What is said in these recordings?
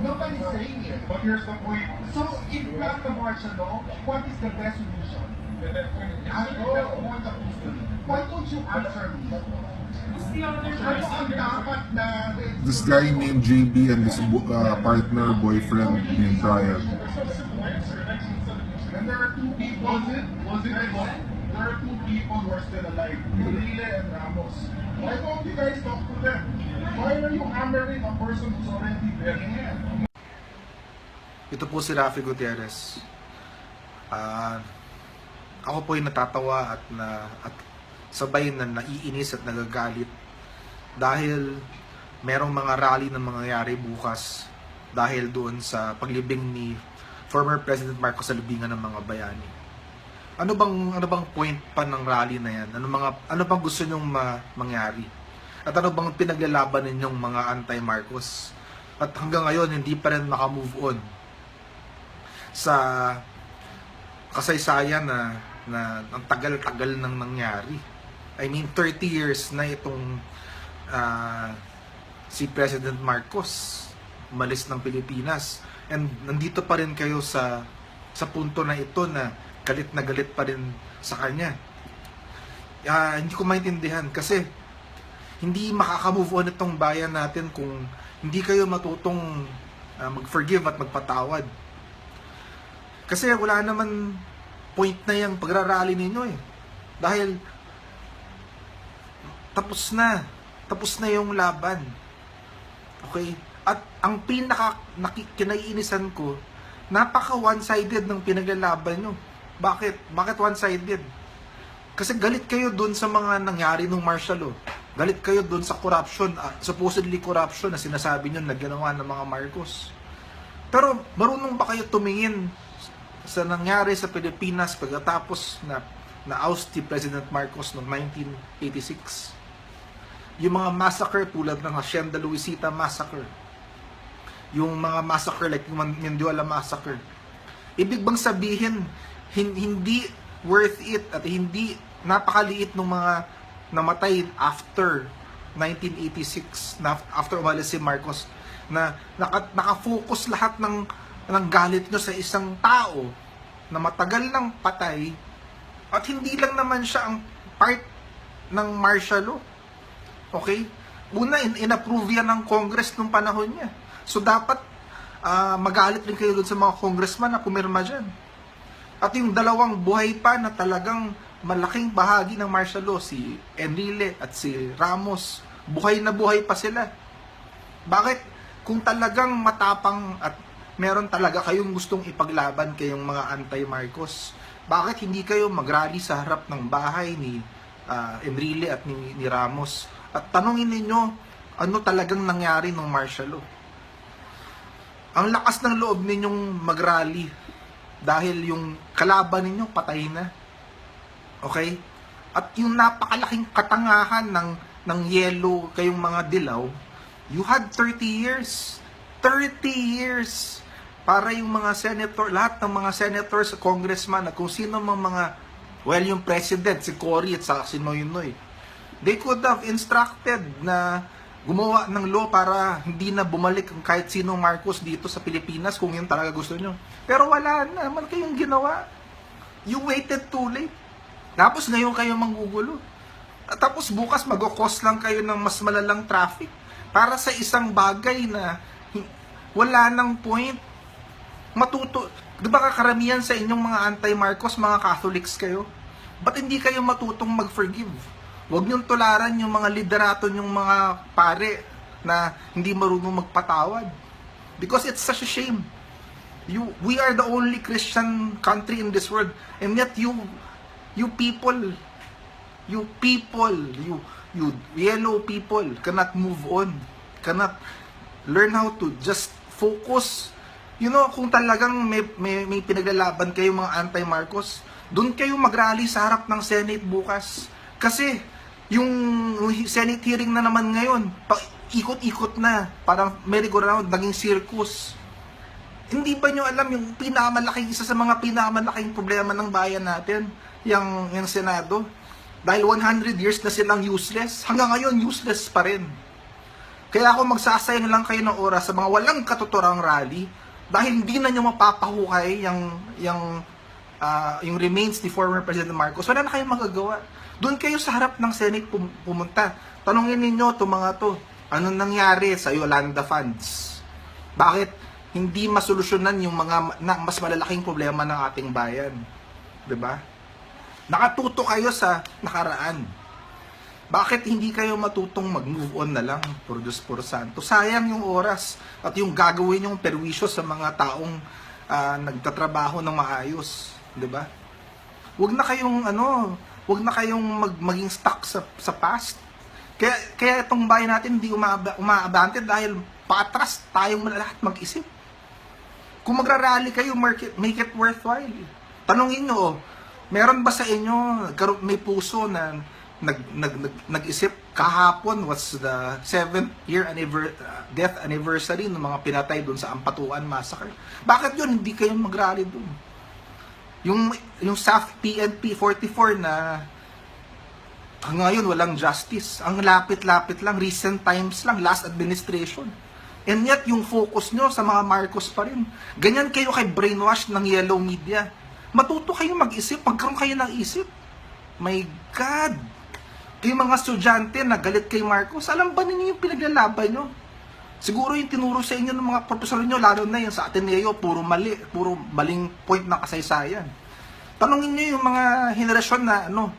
Nobody's saying it. But here's the point. So, if you have the martial law, what is the best solution? And then when you I know Why don't you answer me? Ano ang dapat na... This guy named JB and his uh, partner, boyfriend named Brian. There are two people... Was it? Was it? There are two people who are still alive. Lile and Ramos. Why don't you guys talk to them? Why are you hammering a person who's already dead? Ito po si Rafi Gutierrez. Ah, ako po ay natatawa at na at sabay na naiinis at nagagalit dahil merong mga rally na mangyayari bukas dahil doon sa paglibing ni former President Marcos sa libingan ng mga bayani. Ano bang ano bang point pa ng rally na yan? Ano mga ano bang gusto ninyong ma- mangyari? At ano bang pinaglalaban ninyong mga anti-Marcos? At hanggang ngayon hindi pa rin maka-move on sa kasaysayan na na ang tagal-tagal nang nangyari. I mean 30 years na itong ah, si President Marcos umalis ng Pilipinas and nandito pa rin kayo sa sa punto na ito na galit na galit pa rin sa kanya. Ah, hindi ko maintindihan kasi hindi makaka-move on itong bayan natin kung hindi kayo matutong ah, mag-forgive at magpatawad. Kasi wala naman point na yung pagrarally ninyo eh. Dahil tapos na. Tapos na yung laban. Okay? At ang pinaka kinaiinisan ko, napaka one-sided ng pinaglalaban nyo. Bakit? Bakit one-sided? Kasi galit kayo dun sa mga nangyari nung martial law. Galit kayo dun sa corruption, ah, supposedly corruption na sinasabi nyo na ginawa ng mga Marcos. Pero marunong ba kayo tumingin sa nangyari sa Pilipinas pagkatapos na na oust si President Marcos noong 1986? Yung mga massacre tulad ng Hacienda Luisita Massacre. Yung mga massacre like yung Mendiola Massacre. Ibig bang sabihin hin- hindi worth it at hindi napakaliit ng mga namatay after 1986 na after umalis si Marcos na naka, nakafocus lahat ng ng galit nyo sa isang tao na matagal nang patay at hindi lang naman siya ang part ng martial law. Okay? Una, in- inapprove yan ng Congress nung panahon niya. So, dapat ah, magalit rin kayo sa mga congressman na pumirma dyan. At yung dalawang buhay pa na talagang malaking bahagi ng martial law, si Enrile at si Ramos, buhay na buhay pa sila. Bakit? Kung talagang matapang at meron talaga kayong gustong ipaglaban kayong mga anti-Marcos, bakit hindi kayo magrally sa harap ng bahay ni ah, Enrile at ni, ni Ramos? At tanungin ninyo, ano talagang nangyari ng martial law? Ang lakas ng loob ninyong magrally dahil yung kalaban ninyo patay na. Okay? At yung napakalaking katangahan ng ng yellow kayong mga dilaw, you had 30 years. 30 years para yung mga senator, lahat ng mga senators, congressman, at kung sino mang mga, well, yung president, si Cory at saka si Noy Noy, they could have instructed na gumawa ng law para hindi na bumalik kahit sino Marcos dito sa Pilipinas kung yun talaga gusto nyo. Pero wala na, naman kayong ginawa. You waited too late. Tapos ngayon kayo manggugulo. At tapos bukas mag-cost lang kayo ng mas malalang traffic para sa isang bagay na wala nang point. Matuto, di ba kakaramihan sa inyong mga anti-Marcos, mga Catholics kayo? Ba't hindi kayo matutong mag-forgive? Huwag niyong tularan yung mga liderato yung mga pare na hindi marunong magpatawad. Because it's such a shame. You, we are the only Christian country in this world, and yet you, you people, you people, you, you yellow people cannot move on, cannot learn how to just focus. You know, kung talagang may, may, may pinaglalaban kayo mga anti-Marcos, doon kayo mag-rally sa harap ng Senate bukas. Kasi, yung Senate hearing na naman ngayon, ikot-ikot na, parang merry-go-round, naging circus. Hindi ba nyo alam yung pinakamalaking, isa sa mga pinakamalaking problema ng bayan natin, yung, yung Senado? Dahil 100 years na silang useless, hanggang ngayon useless pa rin. Kaya ako magsasayang lang kayo ng oras sa mga walang katuturang rally dahil hindi na nyo mapapahukay yung, yung, ah, yung remains ni former President Marcos. Wala na kayong magagawa. Doon kayo sa harap ng Senate pum- pumunta. Tanungin ninyo itong mga to, anong nangyari sa Yolanda Funds? Bakit hindi masolusyonan yung mga na, mas malalaking problema ng ating bayan? 'Di ba? Nakatuto kayo sa nakaraan. Bakit hindi kayo matutong mag-move on na lang por Diyos por Santo? Sayang yung oras at yung gagawin yung perwisyo sa mga taong ah, nagtatrabaho ng maayos, 'di ba? Huwag na kayong ano, huwag na kayong mag, maging stuck sa sa past. Kaya kaya itong bayan natin hindi umaaba, umaabante dahil patras tayong lahat mag-isip. Kung magrarally kayo, make it, make it worthwhile. Tanongin nyo, oh, meron ba sa inyo may puso na nag, nag, nag, nag-isip kahapon was the 7th year anniver- uh, death anniversary ng mga pinatay doon sa Ampatuan Massacre? Bakit yun hindi kayo mag-rally doon? Yung, yung SAF PNP 44 na hanggang ngayon walang justice. Ang lapit-lapit lang, recent times lang, last administration. And yet, yung focus nyo sa mga Marcos pa rin. Ganyan kayo kay brainwash ng yellow media. Matuto kayo mag-isip, magkaroon kayo ng isip. My God! Kayo mga estudyante na galit kay Marcos, alam ba ninyo yung pinaglalaban nyo? Siguro yung tinuro sa inyo ng mga profesor nyo, lalo na yung sa Ateneo, puro mali, puro maling point ng kasaysayan. Tanungin nyo yung mga henerasyon na ano,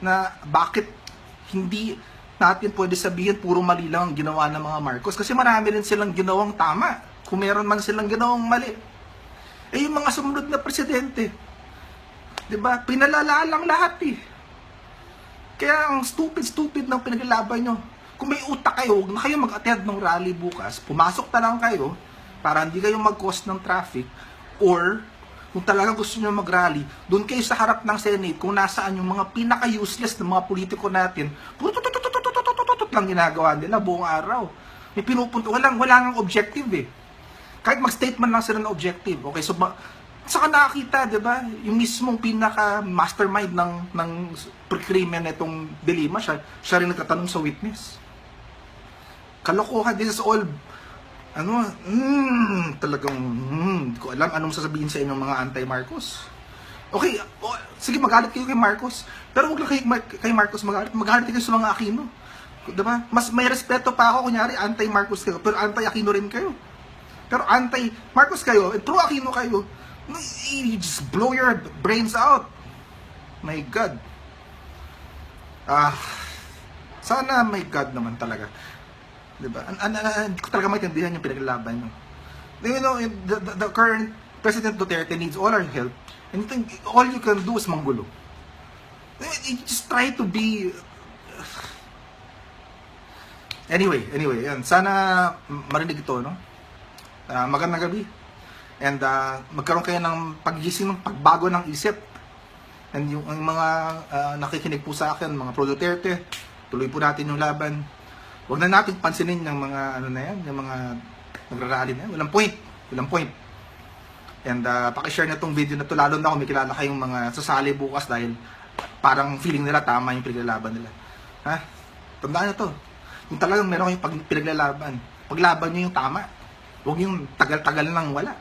na bakit hindi natin pwede sabihin puro mali lang ang ginawa ng mga Marcos. Kasi marami rin silang ginawang tama kung meron man silang ginawang mali. Eh yung mga sumunod na presidente 'di ba? Pinalala lang lahat eh. Kaya ang stupid stupid ng pinaglalaban nyo kung may utak kayo huwag na kayo mag-attend ng rally bukas pumasok na lang kayo para hindi kayo mag-cause ng traffic or kung talaga gusto nyo mag-rally, doon kayo sa harap ng Senate kung nasaan yung mga pinaka-useless ng mga politiko natin, puro tututututututututut lang ginagawa nila buong araw. May pinupunto, walang, wala nang objective eh. Kahit mag-statement lang sila ng objective. Okay, so ma- saka nakakita, di ba, yung mismong pinaka-mastermind ng, ng krimen nitong Delima, siya, siya rin nagtatanong sa witness. Kalokohan, this is all ano, mm, talagang, mm, ko alam anong sasabihin sa inyong mga anti-Marcos. Okay, o, sige, magalit kayo kay Marcos. Pero huwag lang kay, kay Marcos magalit. Magalit kayo sa mga Aquino. Diba? Mas may respeto pa ako, kunyari, anti-Marcos kayo, pero anti-Aquino rin kayo. Pero anti-Marcos kayo, and pro-Aquino kayo, you just blow your brains out. My God. Ah, sana may God naman talaga. Diba? An an an hindi ko talaga maintindihan yung pinaglalaban nyo. You know, the, the, the current President Duterte needs all our help. And all you can do is manggulo. You just try to be... Anyway, anyway, yan. Sana marinig ito, no? Ah, magandang gabi. And ah, magkaroon kayo ng paggising, ng pagbago ng isip. And yung ang mga ah, nakikinig po sa akin, mga pro Duterte, tuloy po natin yung laban. Huwag na natin pansinin yung mga ano na yan, yung mga nagrarally na yan. Walang point. Walang point. And uh, pakishare na tong video na to lalo na kung may kilala kayong mga sasali bukas dahil parang feeling nila tama yung pinaglalaban nila. Ha? Tandaan nyo to. Kung talagang meron kayong pag pinaglalaban, paglaban nyo yung tama. Huwag yung tagal-tagal nang wala.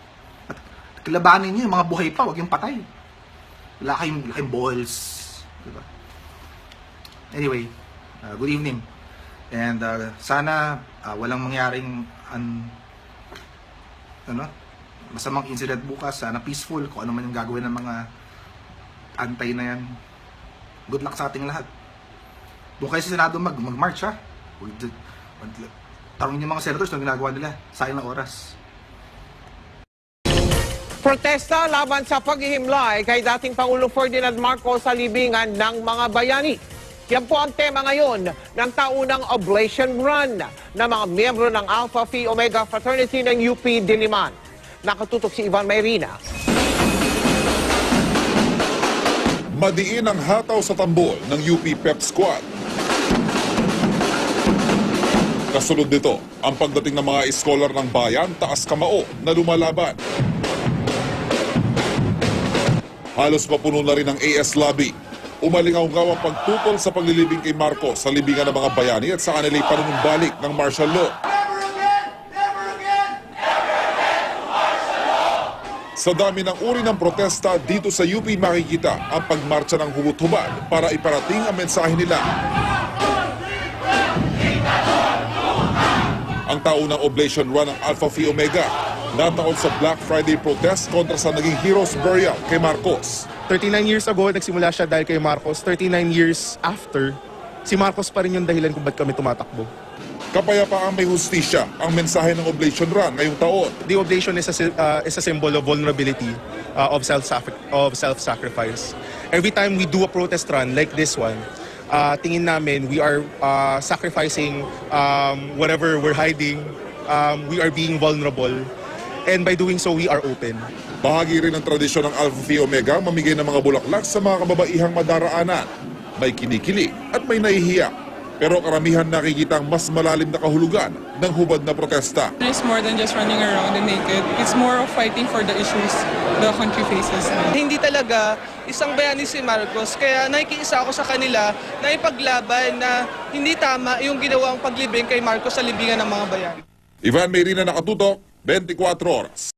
At kilabanin nyo yung mga buhay pa, huwag yung patay. Wala kayong, wala kayong balls. Diba? Anyway, uh, good evening. And uh, sana uh, walang mangyaring an, ano, masamang incident bukas. Sana peaceful kung ano man yung gagawin ng mga antay na yan. Good luck sa ating lahat. Doon kayo sa Senado mag, mag-march ha. Tanongin yung mga senators na ginagawa nila. Sayang na oras. Protesta laban sa paghihimlay kay dating Pangulong Ferdinand Marcos sa libingan ng mga bayani. Yan po ang tema ngayon ng taunang Oblation Run ng mga miyembro ng Alpha Phi Omega Fraternity ng UP Diliman. Nakatutok si Ivan Mayrina. Madiin ang hataw sa tambol ng UP Pep Squad. Kasunod nito, ang pagdating ng mga scholar ng bayan, taas kamao na lumalaban. Halos mapuno na rin ang AS lobby. Umalingaw-ngaw ang pagtutol sa paglilibing kay Marcos sa libingan ng mga bayani at sa kanila'y panunumbalik ng martial law. Sa dami ng uri ng protesta, dito sa UP makikita ang pagmarcha ng hubot-hubad para iparating ang mensahe nila. Ang taunang oblation run ng Alpha Phi Omega nataon sa Black Friday protest kontra sa naging heroes burial kay Marcos. 39 years ago, nagsimula siya dahil kay Marcos. 39 years after, si Marcos pa rin yung dahilan kung ba't kami tumatakbo. Kapayapaan may hustisya ang mensahe ng oblation run ngayong taon. The oblation is a, uh, is a symbol of vulnerability, uh, of self of self-sacrifice. Every time we do a protest run like this one, uh, tingin namin we are uh, sacrificing um, whatever we're hiding. Um, we are being vulnerable. And by doing so, we are open. Bahagi rin ng tradisyon ng Alpha Phi Omega mamigay ng mga bulaklak sa mga kababaihang madaraanan. May kinikilig at may nahihiya. Pero karamihan nakikita ang mas malalim na kahulugan ng hubad na protesta. It's more than just running around and naked. It's more of fighting for the issues the country faces. Hindi talaga isang bayani si Marcos kaya nakikiisa ako sa kanila na ipaglaban na hindi tama yung ginawang paglibing kay Marcos sa libingan ng mga bayan. Ivan Mayrina nakatutok, 24 oras.